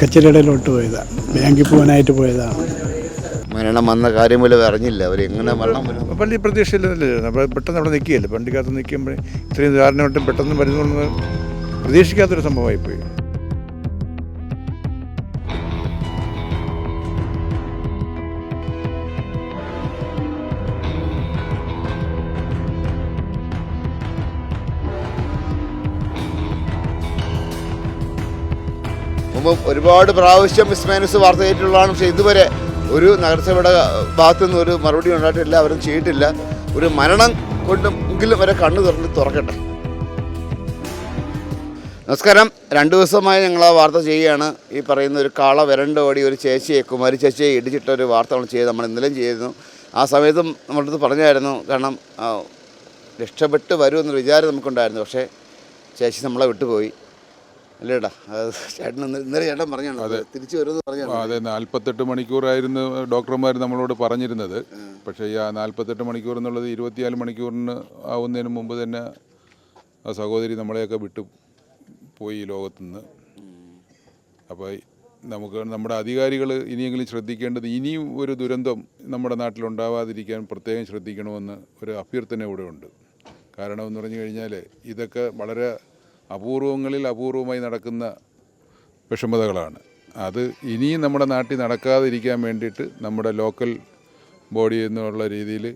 കച്ചേരിയിടയിലോട്ട് പോയതാണ് ബാങ്കിൽ പോകാനായിട്ട് പോയതാണ് മരണം വന്ന കാര്യം പോലും അറിഞ്ഞില്ല. അവർ എങ്ങനെ മരണം വരും? വലിയ പ്രതീക്ഷയില്ലല്ലേ പെട്ടെന്ന് അവിടെ നിൽക്കുകയല്ലേ വണ്ടിക്കകത്ത് നിൽക്കുമ്പോൾ ഇത്രയും ധാരണ പെട്ടെന്ന് വരുന്നു പ്രതീക്ഷിക്കാത്തൊരു സംഭവമായിപ്പോയി. മുമ്പ് ഒരുപാട് പ്രാവശ്യം മിസ്മാനസ് വാർത്ത ചെയ്തിട്ടുള്ളതാണ് പക്ഷേ ഇതുവരെ ഒരു നഗരസഭയുടെ ഭാഗത്തു നിന്ന് ഒരു മറുപടി ഉണ്ടായിട്ടില്ല അവരും ചെയ്തിട്ടില്ല. ഒരു മരണം കൊണ്ട് എങ്കിലും വരെ കണ്ണു തുറന്ന് തുറക്കട്ടെ. നമസ്കാരം. രണ്ട് ദിവസമായി ഞങ്ങൾ ആ വാർത്ത ചെയ്യുകയാണ്. ഈ പറയുന്ന ഒരു കാള വരണ്ട ഓടി ഒരു ചേച്ചിയെ കുമാരി ചേച്ചിയെ ഇടിച്ചിട്ടൊരു വാർത്ത നമ്മൾ ചെയ്ത് നമ്മൾ ഇന്നലെയും ചെയ്തിരുന്നു. ആ സമയത്തും നമ്മുടെ അടുത്ത് പറഞ്ഞായിരുന്നു. കാരണം രക്ഷപ്പെട്ട് വരുമെന്നൊരു വിചാരം നമുക്കുണ്ടായിരുന്നു. പക്ഷേ ചേച്ചി നമ്മളെ വിട്ടുപോയി. അല്ലേടാ അത് ചേട്ടൻ ഇന്നലെ ഇന്നലെ ചേട്ടൻ പറഞ്ഞാണ് തിരിച്ചു വരുമെന്ന് പറഞ്ഞാണ് അതെ നാൽപ്പത്തെട്ട് മണിക്കൂറായിരുന്നു ഡോക്ടർമാർ നമ്മളോട് പറഞ്ഞിരുന്നത്. പക്ഷേ ഈ ആ നാൽപ്പത്തെട്ട് മണിക്കൂർ എന്നുള്ളത് ഇരുപത്തിനാല് മണിക്കൂറിന് ആവുന്നതിന് മുമ്പ് തന്നെ ആ സഹോദരി നമ്മളെയൊക്കെ വിട്ടു പോയി ഈ ലോകത്തുനിന്ന്. അപ്പോൾ നമുക്ക് നമ്മുടെ അധികാരികൾ ഇനിയെങ്കിലും ശ്രദ്ധിക്കേണ്ടത് ഇനിയും ഒരു ദുരന്തം നമ്മുടെ നാട്ടിലുണ്ടാവാതിരിക്കാൻ പ്രത്യേകം ശ്രദ്ധിക്കണമെന്ന് ഒരു അഭ്യർത്ഥന ഇവിടെ ഉണ്ട് കാരണം എന്ന് പറഞ്ഞു കഴിഞ്ഞാൽ ഇതൊക്കെ വളരെ അപൂർവങ്ങളിൽ അപൂർവമായി നടക്കുന്ന വിഷമതകളാണ്. അത് ഇനിയും നമ്മുടെ നാട്ടിൽ നടക്കാതിരിക്കാൻ വേണ്ടിയിട്ട് നമ്മുടെ ലോക്കൽ ബോഡി എന്നുള്ള രീതിയിൽ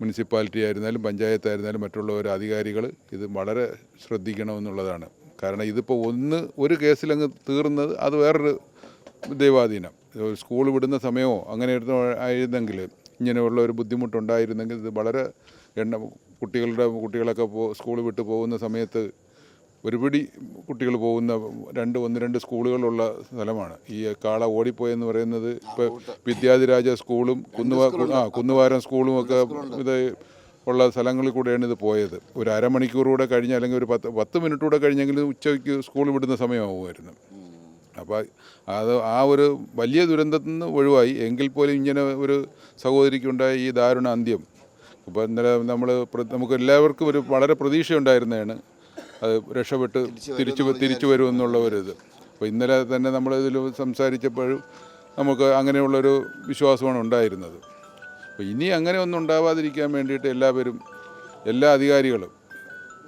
മുനിസിപ്പാലിറ്റി ആയിരുന്നാലും പഞ്ചായത്തായിരുന്നാലും മറ്റുള്ളവർ അധികാരികൾ ഇത് വളരെ ശ്രദ്ധിക്കണമെന്നുള്ളതാണ്. കാരണം ഇതിപ്പോൾ ഒന്ന് ഒരു കേസിലങ്ങ് തീർന്നത് അത് വേറൊരു ദൈവാധീനം. സ്കൂൾ വിടുന്ന സമയമോ അങ്ങനെ ആയിരുന്നെങ്കിൽ ഇങ്ങനെയുള്ള ഒരു ബുദ്ധിമുട്ടുണ്ടായിരുന്നെങ്കിൽ ഇത് വളരെ എണ്ണ കുട്ടികളുടെ കുട്ടികളൊക്കെ പോ സ്കൂൾ വിട്ട് പോകുന്ന സമയത്ത് ഒരുപിടി കുട്ടികൾ പോകുന്ന രണ്ട് ഒന്ന് രണ്ട് സ്കൂളുകളുള്ള സ്ഥലമാണ്. ഈ കാള ഓടിപ്പോയെന്ന് പറയുന്നത് ഇപ്പോൾ വിദ്യാധിരാജ സ്കൂളും കുന്നുവാ ആ കുന്നുവാരം സ്കൂളും ഒക്കെ ഇത് ഉള്ള സ്ഥലങ്ങളിൽ കൂടെയാണ് ഇത് പോയത്. ഒരു അരമണിക്കൂറൂടെ കഴിഞ്ഞ് അല്ലെങ്കിൽ ഒരു പത്ത് പത്ത് മിനിറ്റ് കൂടെ കഴിഞ്ഞെങ്കിൽ ഉച്ചയ്ക്ക് സ്കൂൾ വിടുന്ന സമയമാകുമായിരുന്നു അപ്പോൾ അത് ആ ഒരു വലിയ ദുരന്തത്തിൽ നിന്ന് ഒഴിവായി. എങ്കിൽ പോലും ഇങ്ങനെ ഒരു സഹോദരിക്കുണ്ടായ ഈ ദാരുണ അന്ത്യം. ഇപ്പോൾ ഇന്നലെ നമ്മൾ നമുക്ക് എല്ലാവർക്കും ഒരു വളരെ പ്രതീക്ഷയുണ്ടായിരുന്നതാണ്. അത് രക്ഷപ്പെട്ട് തിരിച്ചു തിരിച്ചു വരുമെന്നുള്ള ഒരു ഇത്. അപ്പോൾ ഇന്നലെ തന്നെ നമ്മൾ നമ്മളിതിൽ സംസാരിച്ചപ്പോഴും നമുക്ക് അങ്ങനെയുള്ളൊരു വിശ്വാസമാണ് ഉണ്ടായിരുന്നത്. അപ്പോൾ ഇനി അങ്ങനെ ഒന്നും ഉണ്ടാവാതിരിക്കാൻ വേണ്ടിയിട്ട് എല്ലാവരും എല്ലാ അധികാരികളും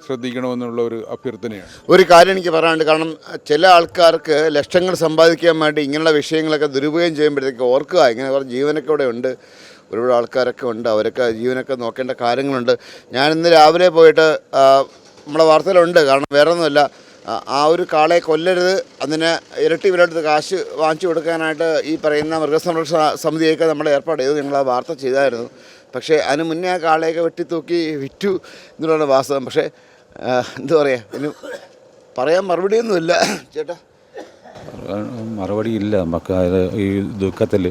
ശ്രദ്ധിക്കണമെന്നുള്ള ഒരു അഭ്യർത്ഥനയാണ്. ഒരു കാര്യം എനിക്ക് പറയാനുണ്ട്. കാരണം ചില ആൾക്കാർക്ക് ലക്ഷങ്ങൾ സമ്പാദിക്കാൻ വേണ്ടി ഇങ്ങനെയുള്ള വിഷയങ്ങളൊക്കെ ദുരുപയോഗം ചെയ്യുമ്പോഴത്തേക്ക് ഓർക്കുക ഇങ്ങനെ കുറച്ച് ജീവനൊക്കെ ഇവിടെ ഉണ്ട്. ഒരുപാട് ആൾക്കാരൊക്കെ ഉണ്ട്. അവരൊക്കെ ജീവനൊക്കെ നോക്കേണ്ട കാര്യങ്ങളുണ്ട്. ഞാൻ ഇന്ന് രാവിലെ പോയിട്ട് ആ, നമ്മളെ വാർത്തയിലുണ്ട്. കാരണം വേറെ ഒന്നുമില്ല ആ, ഒരു കാളയെ കൊല്ലരുത് അതിന് ഇരട്ടി വിലയെടുത്ത് കാശ് വാങ്ങിച്ചു കൊടുക്കാനായിട്ട് ഈ പറയുന്ന മൃഗസംരക്ഷണ സമിതിയൊക്കെ നമ്മൾ ഏർപ്പാട് ചെയ്തു. ഞങ്ങൾ ആ വാർത്ത ചെയ്തായിരുന്നു. പക്ഷേ അതിന് മുന്നേ ആ കാളയൊക്കെ വെട്ടിത്തൂക്കി വിറ്റു എന്നുള്ളതാണ് വാസ്തവം. പക്ഷേ എന്താ പറയുക ഇനി പറയാൻ മറുപടിയൊന്നുമില്ല. ചേട്ടാ. മറുപടി ഇല്ല നമുക്ക് ഈ ദുഃഖത്തിൽ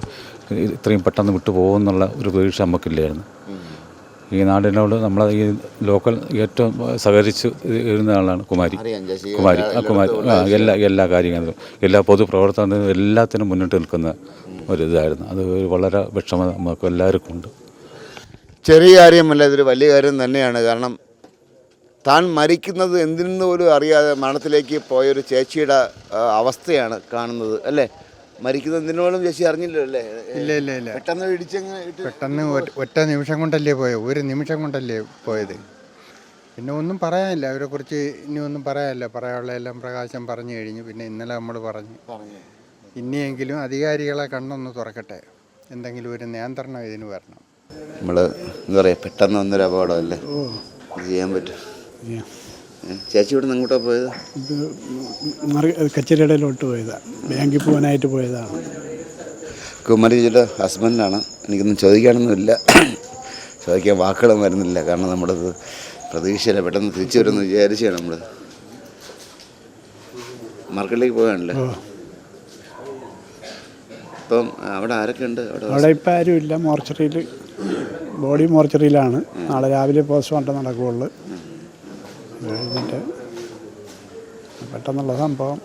ഇത്രയും പെട്ടെന്ന് വിട്ടു പോകുമെന്നുള്ള ഒരു പ്രതീക്ഷ നമുക്കില്ലായിരുന്നു. ഈ നാടിനോട് നമ്മൾ ഈ ലോക്കൽ ഏറ്റവും സഹകരിച്ച് ഇരുന്ന ആളാണ് കുമാരി. കുമാരി. ആ കുമാരി. ആ എല്ലാ എല്ലാ കാര്യങ്ങളും. എല്ലാ പൊതുപ്രവർത്തനത്തിനും എല്ലാത്തിനും മുന്നിട്ട് നിൽക്കുന്ന ഒരു ഇതായിരുന്നു. അത് വളരെ വിഷമത നമുക്ക് എല്ലാവർക്കും ഉണ്ട്. ചെറിയ കാര്യമല്ല ഇതൊരു വലിയ കാര്യം തന്നെയാണ്. കാരണം താൻ മരിക്കുന്നത് എന്തിനെന്ന് പോലും അറിയാതെ മരണത്തിലേക്ക് പോയൊരു ചേച്ചിയുടെ അവസ്ഥയാണ് കാണുന്നത് അല്ലേ? മരിക്കുന്നത് എന്തിനോളം ചേച്ചി അറിഞ്ഞില്ലല്ലോ അല്ലേ? ഇല്ല ഇല്ല ഇല്ല. പെട്ടെന്ന് ഇടിച്ചങ്ങ് ഇട്ട് പെട്ടെന്ന് ഒറ്റ- ഒറ്റ നിമിഷം കൊണ്ടല്ലേ പോയത് ഒരു നിമിഷം കൊണ്ടല്ലേ പോയത്? പിന്നെ ഒന്നും പറയാനില്ല. അവരെ കുറിച്ച് ഇനി ഒന്നും പറയാനില്ല. പറയാനുള്ള എല്ലാം പ്രകാശം പറഞ്ഞു കഴിഞ്ഞു. പിന്നെ ഇന്നലെ നമ്മൾ പറഞ്ഞു. ഇനിയെങ്കിലും അധികാരികളെ കണ്ണൊന്ന് തുറക്കട്ടെ. എന്തെങ്കിലും ഒരു നിയന്ത്രണം ഇതിന് വരണം. നമ്മൾ എന്താ പറയുക പെട്ടെന്ന് വന്നൊരു അപകടമല്ലേ ഇത് ചെയ്യാൻ പറ്റും. ചേച്ചി ഇവിടെ അങ്ങോട്ടാ പോയത്? ഇത് മറി കച്ചേരിയിടയിലോട്ട് പോയതാണ് ബാങ്കിൽ പോകാനായിട്ട് പോയതാണ് കുമാരി ചേച്ചിയുടെ ഹസ്ബൻഡാണ്. എനിക്കൊന്നും ചോദിക്കാനൊന്നുമില്ല ചോദിക്കാൻ വാക്കുകളും വരുന്നില്ല. കാരണം നമ്മളത് പ്രതീക്ഷയില്ല. പെട്ടെന്ന് തിരിച്ചു വരുമെന്ന് വിചാരിച്ചാണ് നമ്മൾ മാർക്കറ്റിലേക്ക് പോകാനല്ലേ? ഇപ്പം അവിടെ ആരൊക്കെ ഉണ്ട്? അവിടെ ഇപ്പം ആരും ഇല്ല. മോർച്ചറിയിൽ ബോഡി മോർച്ചറിയിലാണ്. നാളെ രാവിലെ പോസ്റ്റ്മോർട്ടം നടക്കുകയുള്ളു കഴിഞ്ഞിട്ട് പെട്ടെന്നുള്ള സംഭവം.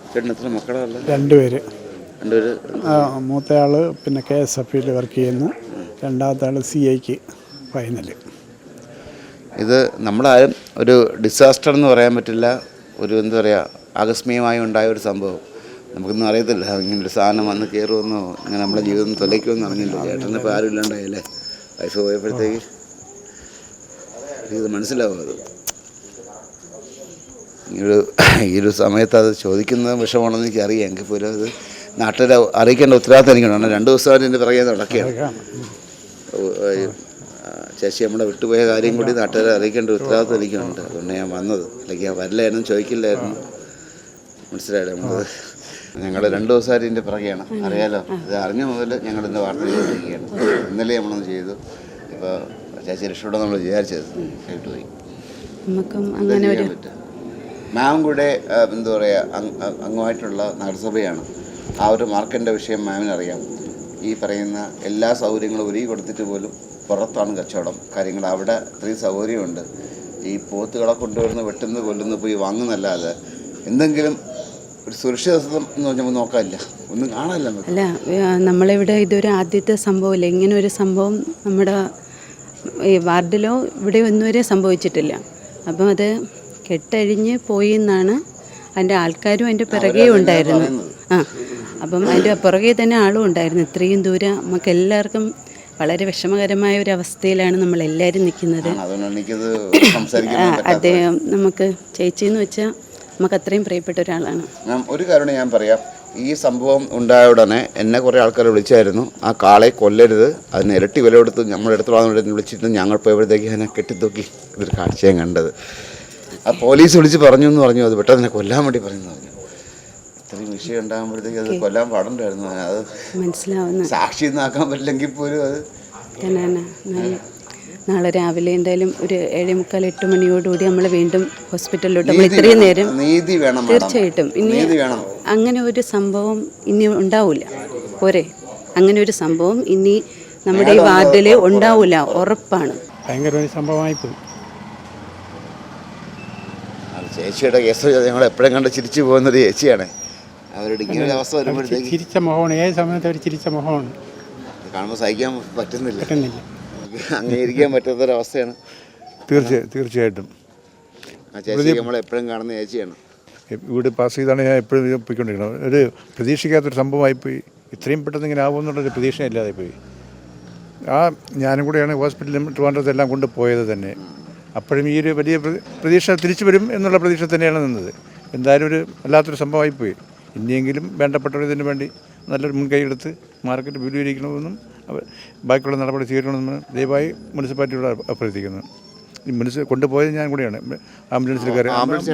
രണ്ടുപേര്. മൂത്തയാൾ പിന്നെ കെ എസ് എഫ് ഇയിൽ വർക്ക് ചെയ്യുന്നു. രണ്ടാമത്തെ ആൾ സി ഐക്ക് ഫൈനൽ ഇത് നമ്മളാരും ഒരു ഡിസാസ്റ്റർ എന്ന് പറയാൻ പറ്റില്ല. ഒരു എന്താ പറയുക ആകസ്മികമായി ഉണ്ടായ ഒരു സംഭവം. നമുക്കൊന്നും അറിയത്തില്ല. ഇങ്ങനെ ഒരു സാധനം വന്ന് കയറുമെന്നോ ഇങ്ങനെ നമ്മുടെ ജീവിതം തൊലയ്ക്കുമെന്ന് അറിഞ്ഞില്ല ചേട്ടന്റെ ഇപ്പോൾ ആരും ഇല്ലാണ്ടായില്ലേ വയസ്സ് പോയപ്പോഴത്തേക്ക്. ഇത് മനസ്സിലാവും അത്. ഈ ഒരു ഈ ഒരു സമയത്ത് അത് ചോദിക്കുന്നത് വിഷമാണെന്ന് എനിക്കറിയാം. എങ്കിൽ പോലും അത് നാട്ടുകാരെ അറിയിക്കേണ്ട ഉത്തരവാദിത്തം എനിക്കുണ്ട്. കാരണം രണ്ട് ദിവസമായിട്ട് എന്റെ പിറകെ നടക്കുകയാണ്. ചേച്ചി നമ്മളെ വിട്ടുപോയ കാര്യം കൂടി നാട്ടുകാരെ അറിയിക്കേണ്ട ഉത്തരവാദിത്തം എനിക്കുണ്ട്. അതുകൊണ്ട് ഞാൻ വന്നത്. അല്ലെങ്കിൽ ഞാൻ വരില്ലായിരുന്നു ചോദിക്കില്ലായിരുന്നു. മനസ്സിലായില്ലേ? നമ്മൾ ഞങ്ങൾ രണ്ട് ദിവസമായിട്ട് ഇതിന്റെ പിറകെയാണ്. അറിയാലോ? ഇത് അറിഞ്ഞ മുതൽ ഞങ്ങൾ ഇന്ന് വാർത്ത ചെയ്തുകൊണ്ടിരിക്കുകയാണ്. ഇന്നലെ നമ്മളൊന്ന് ചെയ്തു. ഇപ്പോൾ ചേച്ചി രക്ഷയോടെ നമ്മൾ വിചാരിച്ചത്. കേട്ടുപോയി. നമുക്കും അങ്ങനെ ഒരു മാം എന്താ പറയുക അംഗമായിട്ടുള്ള നഗരസഭയാണ്. ആ ഒരു മാർക്കിന്റെ വിഷയം മാമിനറിയാം. ഈ പറയുന്ന എല്ലാ സൗകര്യങ്ങളും ഒരുക്കി കൊടുത്തിട്ട് പോലും പുറത്താണ് കച്ചവടം. കാര്യങ്ങൾ അവിടെ ഇത്രയും സൗകര്യമുണ്ട്. ഈ പോത്തുകളെ കൊണ്ടുവരുന്ന വെട്ടുന്ന കൊല്ലുന്ന പോയി വാങ്ങുന്നല്ലാതെ എന്തെങ്കിലും ഒരു സുരക്ഷിതത്വം എന്ന് പറഞ്ഞാൽ നോക്കാനില്ല. ഒന്നും കാണാനില്ല അല്ല നമ്മളിവിടെ ഇതൊരു ആദ്യത്തെ സംഭവമില്ല. ഇങ്ങനെ ഒരു സംഭവം നമ്മുടെ വാർഡിലോ ഇവിടെ ഒന്നും വരെ സംഭവിച്ചിട്ടില്ല. അപ്പം അത് കെട്ടഴിഞ്ഞ് പോയി എന്നാണ് അതിന്റെ ആൾക്കാരും അതിന്റെ പിറകെ ഉണ്ടായിരുന്നു ആ. അപ്പം അതിന്റെ പുറകെ തന്നെ ആളും ഉണ്ടായിരുന്നു. ഇത്രയും ദൂരം നമുക്ക് എല്ലാവർക്കും വളരെ വിഷമകരമായ ഒരു അവസ്ഥയിലാണ് നമ്മൾ എല്ലാവരും നിൽക്കുന്നത്. അദ്ദേഹം നമുക്ക് ചേച്ചി എന്ന് വെച്ചാൽ നമുക്ക് അത്രയും പ്രിയപ്പെട്ട ഒരാളാണ്. ഞാൻ ഒരു കാരണം ഞാൻ പറയാം. ഈ സംഭവം ഉണ്ടായ ഉടനെ എന്നെ കുറേ ആൾക്കാർ വിളിച്ചായിരുന്നു. ആ കാളെ കൊല്ലരുത്. അതിന് ഇരട്ടി വില കൊടുത്ത് നമ്മുടെ അടുത്തുള്ള വിളിച്ചിട്ട് ഞങ്ങൾ പോയപ്പോഴത്തേക്ക് അതിനെ കെട്ടിത്തൂക്കി ഇതൊരു കാഴ്ചയും കണ്ടത്. ആ പോലീസ് വിളിച്ച് പറഞ്ഞു എന്ന് പറഞ്ഞു. അത് പെട്ടെന്ന് കൊല്ലാൻ വേണ്ടി പറഞ്ഞു പറഞ്ഞു. ഇത്രയും വിഷയം ഉണ്ടാകുമ്പോഴത്തേക്ക് അത് കൊല്ലാൻ പാടണ്ടായിരുന്നു. അത് മനസ്സിലാവുന്നു. സാക്ഷി ഒന്നാക്കാൻ പറ്റില്ലെങ്കിൽ പോലും അത് നാളെ രാവിലെ എന്തായാലും ഒരു ഏഴേ മുക്കാൽ എട്ട് മണിയോടുകൂടി നമ്മൾ വീണ്ടും ഹോസ്പിറ്റലിലോട്ട് നമ്മൾ ഇത്രയും നേരം നീതി വേണം madam. തീർച്ചയായിട്ടും. ഇനി നീതി വേണം. അങ്ങനെ ഒരു സംഭവം ഇനി ഉണ്ടാവില്ല പോരെ. അങ്ങനെ ഒരു സംഭവം ഇനി നമ്മുടെ ഈ വാർഡിൽ ഉണ്ടാവില്ല ഉറപ്പാണ്. ഭയങ്കര ഒരു സംഭവമായിപ്പോയി. അത് ചേച്ചിയുടെ കേസ് ഞങ്ങൾ എപ്പോഴും കണ്ട് ചിരിച്ചു പോകുന്നൊരു ചേച്ചിയാണ്. അവരുടെ ഇങ്ങനെ ഒരു അവസ്ഥ വരുമ്പോഴത്തേക്ക് ചിരിച്ച മുഖമാണ് ഏത് സമയത്ത് അവർ ചിരിച്ച മുഖമാണ് കാണുമ്പോൾ സഹിക്കാൻ പറ്റുന്നില്ല. പറ്റുന്നില്ല. അംഗീകരിക്കാൻ പറ്റാത്തൊരവസ്ഥയാണ്. തീർച്ചയായും തീർച്ചയായിട്ടും. ആ ചേച്ചി നമ്മൾ എപ്പോഴും കാണുന്ന ചേച്ചിയാണ്. ഇവിടെ പാസ് ചെയ്താണ് ഞാൻ എപ്പോഴും പോയിക്കൊണ്ടിരിക്കുന്നത്. ഒരു പ്രതീക്ഷിക്കാത്തൊരു സംഭവമായിപ്പോയി ഇത്രയും പെട്ടെന്ന് ഇങ്ങനെ ആവുമെന്നുള്ളൊരു പ്രതീക്ഷ ഇല്ലാതെ പോയി. ആ ഞാനും കൂടെയാണ് ഹോസ്പിറ്റലിലും ട്രിവാൻഡ്രത്തെല്ലാം കൊണ്ട് പോയത് തന്നെ. അപ്പോഴും ഈ ഒരു വലിയ പ്ര- പ്രതീക്ഷ തിരിച്ചു വരും എന്നുള്ള പ്രതീക്ഷ തന്നെയാണ് നിന്നത്. എന്തായാലും ഒരു വല്ലാത്തൊരു സംഭവമായിപ്പോയി ഇനിയെങ്കിലും വേണ്ടപ്പെട്ടവർ ഇതിനു വേണ്ടി നല്ലൊരു മുൻകൈ എടുത്ത് മാർക്കറ്റ് വിപുലീകരിക്കണമെന്നും അവർ ബാക്കിയുള്ള നടപടി സ്വീകരിക്കണമെന്ന് ദയവായി മുനിസിപ്പാലിറ്റിയോട് അഭ്യർത്ഥിക്കുന്നു. ഈ മുനിസി കൊണ്ടുപോയത് ഞാൻ കൂടെയാണ്. ആംബുലൻസിൽ കയറി ആംബുലൻസ്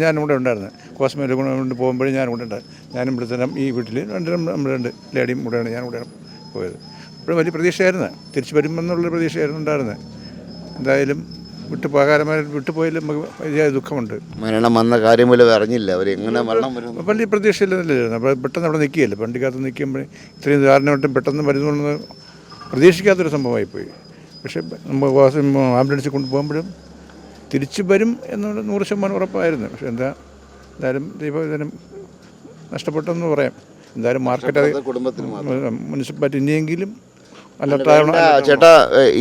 ഞാൻ കൂടെ ഉണ്ടായിരുന്നു. കോസ്മേറ്റ് കൊണ്ട് പോകുമ്പോഴും ഞാൻ കൂടെ ഉണ്ടായിരുന്നു. ഞാനും ഇവിടെ തന്നെ ഈ വീട്ടിൽ രണ്ട് നമ്മൾ രണ്ട് ലേഡിയും കൂടെയാണ് ഞാൻ കൂടെയാണ് പോയത്. ഇപ്പോഴും വലിയ പ്രതീക്ഷയായിരുന്നു. തിരിച്ചു വരുമെന്നുള്ളൊരു പ്രതീക്ഷയായിരുന്നു ഉണ്ടായിരുന്നത്. എന്തായാലും വിട്ടു പോകാരമായി വിട്ടുപോയാലും നമുക്ക് വലിയ ദുഃഖമുണ്ട്. മരണം വന്ന കാര്യം പോലും അറിഞ്ഞില്ല. അവർ എങ്ങനെ മരണം വരും വലിയ പ്രതീക്ഷയില്ലായിരുന്നു അപ്പോൾ പെട്ടെന്ന് അവിടെ നിൽക്കുകയല്ലേ? വണ്ടിക്കകത്ത് നിൽക്കുമ്പോൾ ഇത്രയും ധാരണമായിട്ടും പെട്ടെന്ന് വരുന്നുണ്ടെന്ന് പ്രതീക്ഷിക്കാത്തൊരു സംഭവമായിപ്പോയി. പക്ഷേ നമ്മൾ ആംബുലൻസിൽ കൊണ്ടുപോകുമ്പോഴും തിരിച്ചു വരും എന്നുള്ള നൂറ് ശതമാനം ഉറപ്പായിരുന്നു. പക്ഷെ എന്താ എന്തായാലും ദൈവം നഷ്ടപ്പെട്ടെന്ന് പറയാം. എന്തായാലും മാർക്കറ്റ് കുടുംബത്തിന് മുനിസിപ്പാലിറ്റി ഇനിയെങ്കിലും ചേട്ടാ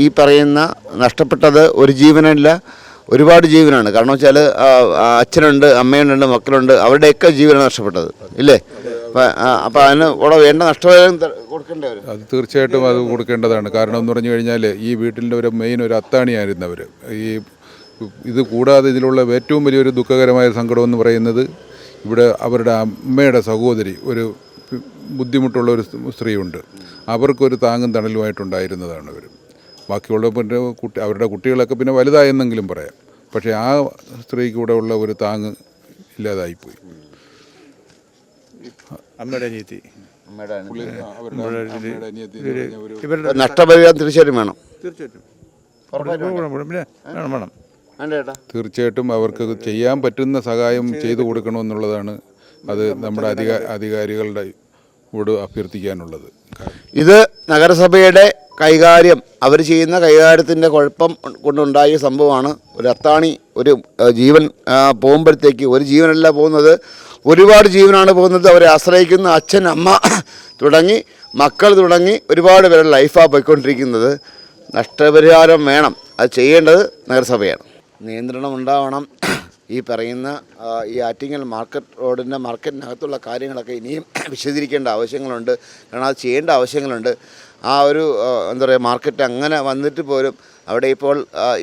ഈ പറയുന്ന നഷ്ടപ്പെട്ടത് ഒരു ജീവനല്ല ഒരുപാട് ജീവനാണ്. കാരണം വെച്ചാൽ അച്ഛനുണ്ട് അമ്മയുണ്ട് മക്കളുണ്ട് അവരുടെയൊക്കെ ജീവനാണ് നഷ്ടപ്പെട്ടത്. ഇല്ലേ? അപ്പം അപ്പം അതിന് ഇവിടെ വേണ്ട നഷ്ടപരിഹാരം കൊടുക്കണ്ടേ അത് തീർച്ചയായിട്ടും അത് കൊടുക്കേണ്ടതാണ്. കാരണം എന്ന് പറഞ്ഞു കഴിഞ്ഞാൽ ഈ വീട്ടിന്റെ ഒരു മെയിൻ ഒരു അത്താണിയായിരുന്നു അവർ ഈ ഇത് കൂടാതെ ഇതിലുള്ള ഏറ്റവും വലിയൊരു ദുഃഖകരമായ സങ്കടം എന്ന് പറയുന്നത് ഇവിടെ അവരുടെ അമ്മയുടെ സഹോദരി ഒരു ബുദ്ധിമുട്ടുള്ള ഒരു സ്ത്രീയുണ്ട്. അവർക്കൊരു താങ്ങും തണലുമായിട്ടുണ്ടായിരുന്നതാണ് അവർ ബാക്കിയുള്ള പിന്നെ കുട്ടി അവരുടെ കുട്ടികളൊക്കെ പിന്നെ വലുതായെന്നെങ്കിലും പറയാം. പക്ഷേ ആ സ്ത്രീക്ക് കൂടെ ഉള്ള ഒരു താങ്ങ് ഇല്ലാതായിപ്പോയി. അമ്മയുടെ അനിയത്തി. നഷ്ടപരിഹാരം തീർച്ചയായിട്ടും വേണം. തീർച്ചയായിട്ടും. അവർക്ക് ചെയ്യാൻ പറ്റുന്ന സഹായം ചെയ്തു കൊടുക്കണമെന്നുള്ളതാണ് അത് നമ്മുടെ അധിക അധികാരികളുടെ ോട് അഭ്യർത്ഥിക്കാനുള്ളത്. ഇത് നഗരസഭയുടെ കൈകാര്യം അവർ ചെയ്യുന്ന കൈകാര്യത്തിന്റെ കുഴപ്പം കൊണ്ടുണ്ടായ സംഭവമാണ്. ഒരു അത്താണി ഒരു ജീവൻ പോകുമ്പോഴത്തേക്ക് ഒരു ജീവനല്ല പോകുന്നത്. ഒരുപാട് ജീവനാണ് പോകുന്നത്. അവരെ ആശ്രയിക്കുന്ന അച്ഛൻ അമ്മ തുടങ്ങി മക്കൾ തുടങ്ങി ഒരുപാട് പേരുടെ ലൈഫാണ് പോയിക്കൊണ്ടിരിക്കുന്നത്. നഷ്ടപരിഹാരം വേണം. അത് ചെയ്യേണ്ടത് നഗരസഭയാണ്. നിയന്ത്രണം ഉണ്ടാവണം. ഈ പറയുന്ന ഈ ആറ്റിങ്ങൽ മാർക്കറ്റ് റോഡിന്റെ മാർക്കറ്റിനകത്തുള്ള കാര്യങ്ങളൊക്കെ ഇനിയും വിശദീകരിക്കേണ്ട ആവശ്യങ്ങളുണ്ട്. കാരണം അത് ചെയ്യേണ്ട ആവശ്യങ്ങളുണ്ട്. ആ ഒരു എന്താ പറയുക മാർക്കറ്റ് അങ്ങനെ വന്നിട്ട് പോലും അവിടെ ഇപ്പോൾ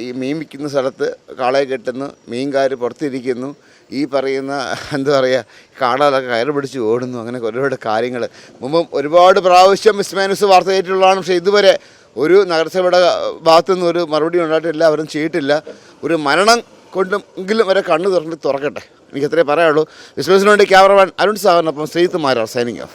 ഈ മീൻ വിൽക്കുന്ന സ്ഥലത്ത് കാളയെ കെട്ടുന്നു മീൻകാർ പുറത്തിരിക്കുന്നു ഈ പറയുന്ന എന്താ പറയുക കാളകളൊക്കെ കയറ് പിടിച്ച് ഓടുന്നു അങ്ങനെ ഒരുപാട് കാര്യങ്ങൾ മുമ്പ് ഒരുപാട് പ്രാവശ്യം മിസ്മാനസ് വാർത്ത കേട്ടിട്ടുള്ളതാണ് പക്ഷേ ഇതുവരെ ഒരു നഗരസഭയുടെ ഭാഗത്തുനിന്ന് ഒരു മറുപടി ഉണ്ടായിട്ടില്ല അവരും ചെയ്തിട്ടില്ല. ഒരു മരണം കൊണ്ടെങ്കിലും വരെ കണ്ണു തുറന്നിട്ട് തുറക്കട്ടെ. എനിക്ക് അത്രേ പറയാനുള്ളൂ. വിശ്വസിനു വേണ്ടി ക്യാമറമാൻ അരുൺ സാവനൊപ്പം ശ്രീത്ത് മാരാർ സൈനിങ് ഓഫ്